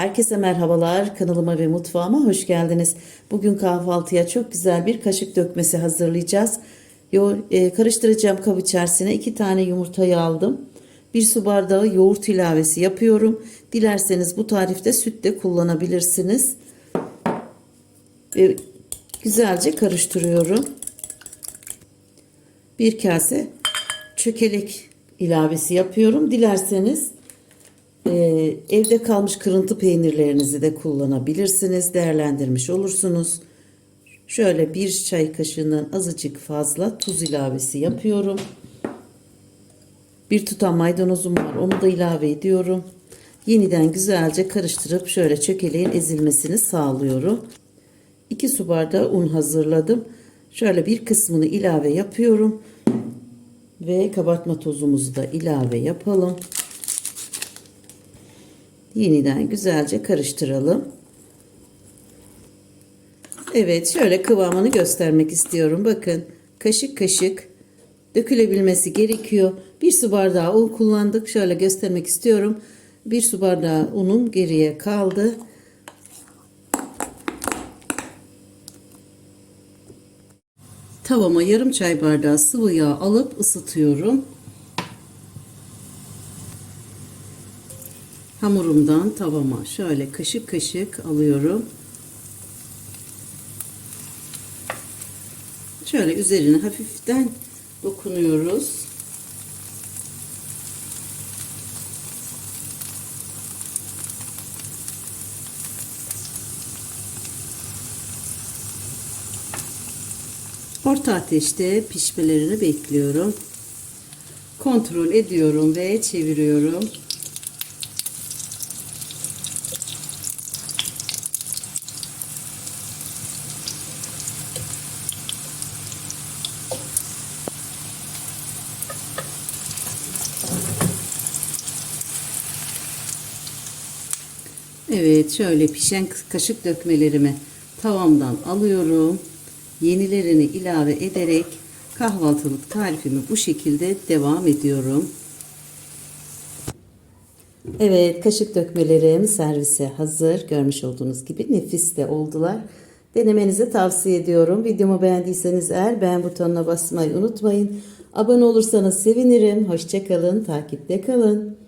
Herkese merhabalar. Kanalıma ve mutfağıma hoş geldiniz. Bugün kahvaltıya çok güzel bir kaşık dökmesi hazırlayacağız. Yo, e, karıştıracağım kap içerisine iki tane yumurtayı aldım. Bir su bardağı yoğurt ilavesi yapıyorum. Dilerseniz bu tarifte süt de kullanabilirsiniz. Ve güzelce karıştırıyorum. Bir kase çökelek ilavesi yapıyorum. Dilerseniz e, evde kalmış kırıntı peynirlerinizi de kullanabilirsiniz. Değerlendirmiş olursunuz. Şöyle bir çay kaşığından azıcık fazla tuz ilavesi yapıyorum. Bir tutam maydanozum var. Onu da ilave ediyorum. Yeniden güzelce karıştırıp şöyle çökeleğin ezilmesini sağlıyorum. 2 su bardağı un hazırladım. Şöyle bir kısmını ilave yapıyorum. Ve kabartma tozumuzu da ilave yapalım. Yeniden güzelce karıştıralım. Evet şöyle kıvamını göstermek istiyorum. Bakın kaşık kaşık dökülebilmesi gerekiyor. Bir su bardağı un kullandık. Şöyle göstermek istiyorum. Bir su bardağı unum geriye kaldı. Tavama yarım çay bardağı sıvı yağ alıp ısıtıyorum. Hamurumdan tavama şöyle kaşık kaşık alıyorum. Şöyle üzerine hafiften dokunuyoruz. Orta ateşte pişmelerini bekliyorum. Kontrol ediyorum ve çeviriyorum. Evet şöyle pişen kaşık dökmelerimi tavamdan alıyorum. Yenilerini ilave ederek kahvaltılık tarifimi bu şekilde devam ediyorum. Evet kaşık dökmelerim servise hazır. Görmüş olduğunuz gibi nefis de oldular. Denemenizi tavsiye ediyorum. Videomu beğendiyseniz eğer beğen butonuna basmayı unutmayın. Abone olursanız sevinirim. Hoşçakalın, takipte kalın.